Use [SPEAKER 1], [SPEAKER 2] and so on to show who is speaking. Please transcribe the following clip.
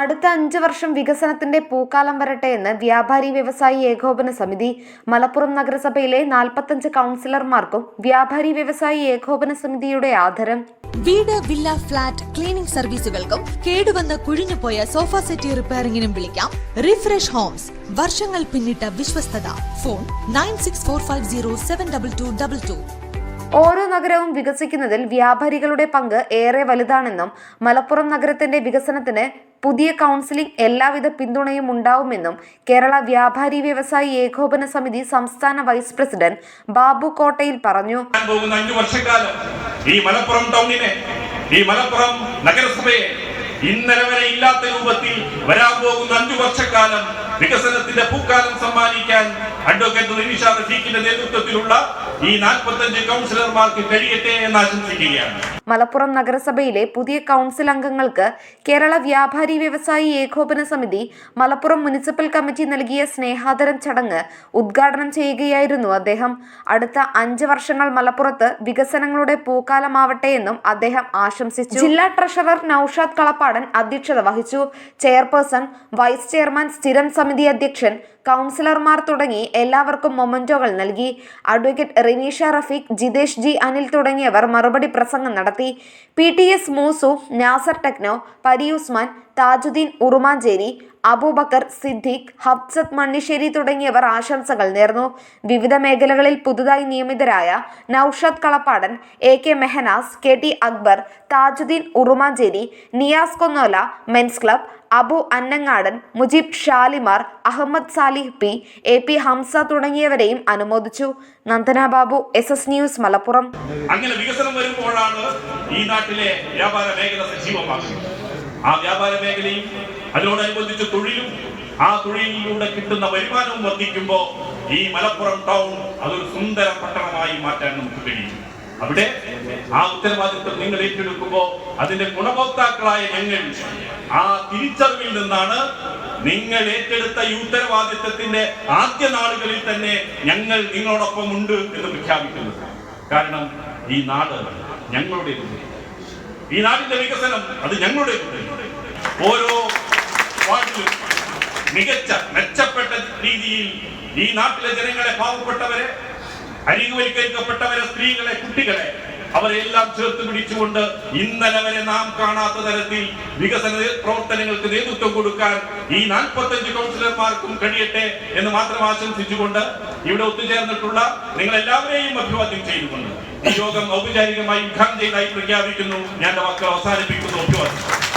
[SPEAKER 1] അടുത്ത അഞ്ച് വർഷം വികസനത്തിന്റെ പൂക്കാലം വരട്ടെ എന്ന് വ്യാപാരി വ്യവസായി ഏകോപന സമിതി മലപ്പുറം നഗരസഭയിലെ നാൽപ്പത്തഞ്ച് കൗൺസിലർമാർക്കും വ്യാപാരി വ്യവസായി ഏകോപന സമിതിയുടെ ആദരം.
[SPEAKER 2] വീട് വില്ല ഫ്ളാറ്റ് ക്ലീനിംഗ് സർവീസുകൾക്കും കേടുവന്ന് കുഴിഞ്ഞുപോയ സോഫ സെറ്റി റിപ്പയറിംഗിനും വിളിക്കാം. റിഫ്രഷ് ഹോംസ് വർഷങ്ങൾ പിന്നിട്ട വിശ്വസ്തത. Phone nine six four five zero seven double two double two.
[SPEAKER 1] ഓരോ നഗരവും വികസിക്കുന്നതിൽ വ്യാപാരികളുടെ പങ്ക് ഏറെ വലുതാണെന്നും മലപ്പുറം നഗരത്തിന്റെ വികസനത്തിന് പുതിയ കൗൺസിലിംഗ് എല്ലാവിധ പിന്തുണയും ഉണ്ടാവുമെന്നും കേരള വ്യാപാരി വ്യവസായി ഏകോപന സമിതി സംസ്ഥാന വൈസ് പ്രസിഡന്റ് ബാബു കോട്ടയിൽ പറഞ്ഞു.
[SPEAKER 3] ഈ മലപ്പുറം ടൗണിനെ ഈ മലപ്പുറം നഗരസഭയെ ഇന്നലെ വരെ ഇല്ലാത്ത രൂപത്തിൽ വരാൻ പോകുന്ന അഞ്ചു വർഷക്കാലം വികസനത്തിന്റെ പൂക്കാലം സമ്മാനിക്കാൻ അഡ്വക്കേറ്റ് നിമിഷ റഫീഖിന്റെ നേതൃത്വത്തിലുള്ള ഈ നാൽപ്പത്തഞ്ച് കൗൺസിലർമാർക്ക് കഴിയട്ടെ എന്ന് ആശംസിക്കുകയാണ്.
[SPEAKER 1] മലപ്പുറം നഗരസഭയിലെ പുതിയ കൗൺസിൽ അംഗങ്ങൾക്ക് കേരള വ്യാപാരി വ്യവസായി ഏകോപന സമിതി മലപ്പുറം മുനിസിപ്പൽ കമ്മിറ്റി നൽകിയ സ്നേഹാദരം ചടങ്ങ് ഉദ്ഘാടനം ചെയ്യുകയായിരുന്നു അദ്ദേഹം. അടുത്ത അഞ്ച് വർഷങ്ങൾ മലപ്പുറത്ത് വികസനങ്ങളുടെ പൂക്കാലമാവട്ടെ എന്നും അദ്ദേഹം ആശംസിച്ചു. ജില്ലാ ട്രഷറർ നൌഷാദ് കളപ്പാടൻ അധ്യക്ഷത വഹിച്ചു. ചെയർപേഴ്സൺ വൈസ് ചെയർമാൻ സ്ഥിരം സമിതി അധ്യക്ഷൻ കൗൺസിലർമാർ തുടങ്ങി എല്ലാവർക്കും മൊമന്റോകൾ നൽകി. അഡ്വക്കേറ്റ് റിനീഷ റഫീഖ് ജിതേഷ് ജി അനിൽ തുടങ്ങിയവർ മറുപടി പ്രസംഗം നടത്തി. P T S Moosu Nasar techno Pariusman Thajudheen Urumancheri Abubacker Siddique Habsath Mannisseri തുടങ്ങിയവർ ആശംസകൾ നേർന്നു. വിവിധ മേഖലകളിൽ പുതുതായി നിയമിതരായ Naushad Kalappadan A K Mehnas K T Akbar Thajudheen Urumancheri Niyas Konnola men's club Abu Annangadan Mujeeb Shalimar Ahammed Salih P A P Hamza തുടങ്ങിയവരെയും അനുമോദിച്ചു. Nandana Babu S S news Malappuram.
[SPEAKER 3] അങ്ങനെ വികസനം വരുമ്പോഴാണ് ഈ നാട്ടിലെ വ്യാപാര മേഖല സജീവമാകുന്നത്. ആ വ്യാപാര മേഖലയും അതിനോടനുബന്ധിച്ച് തൊഴിലും ആ തൊഴിലിലൂടെ കിട്ടുന്ന വരുമാനവും വർദ്ധിക്കുമ്പോൾ ഈ മലപ്പുറം ടൗൺ അതൊരു സുന്ദര പട്ടണമായി മാറ്റാൻ നമുക്ക് കഴിയും. അവിടെ ആ ഉത്തരവാദിത്വം നിങ്ങൾ ഏറ്റെടുക്കുമ്പോൾ അതിന്റെ ഗുണഭോക്താക്കളായ ഞങ്ങൾ ആ തിരിച്ചറിവിൽ നിന്നാണ് നിങ്ങൾ ഏറ്റെടുത്ത ഈ ഉത്തരവാദിത്വത്തിന്റെ ആദ്യ നാളുകളിൽ തന്നെ ഞങ്ങൾ നിങ്ങളോടൊപ്പം ഉണ്ട് എന്ന് പ്രഖ്യാപിക്കുന്നത്. കാരണം ഈ നാട് ഞങ്ങളുടെ ഈ നാടിന്റെ വികസനം അത് ഞങ്ങളുടെ ഓരോ വാർഡിലും മികച്ച മെച്ചപ്പെട്ട രീതിയിൽ ഈ നാട്ടിലെ ജനങ്ങളെ പാവപ്പെട്ടവരെ അരികുവൽക്കരിക്കപ്പെട്ടവരെ സ്ത്രീകളെ കുട്ടികളെ അവരെല്ലാം ചേർത്ത് പിടിച്ചുകൊണ്ട് ഇന്നലെ വരെ നാം കാണാത്ത തരത്തിൽ വികസന പ്രവർത്തനങ്ങൾക്ക് നേതൃത്വം കൊടുക്കാൻ ഈ നാൽപ്പത്തഞ്ച് കൗൺസിലർമാർക്കും കഴിയട്ടെ എന്ന് മാത്രം ആശംസിച്ചുകൊണ്ട് ഇവിടെ ഒത്തുചേർന്നിട്ടുള്ള നിങ്ങൾ എല്ലാവരെയും അഭിവാദ്യം ചെയ്തുകൊണ്ട് ഈ യോഗം ഔപചാരികമായി ഉദ്ഘാടനം ചെയ്തതായി പ്രഖ്യാപിക്കുന്നു. ഞാൻ വാക്കുകൾ അവസാനിപ്പിക്കുന്നു. അഭിവാദ്യം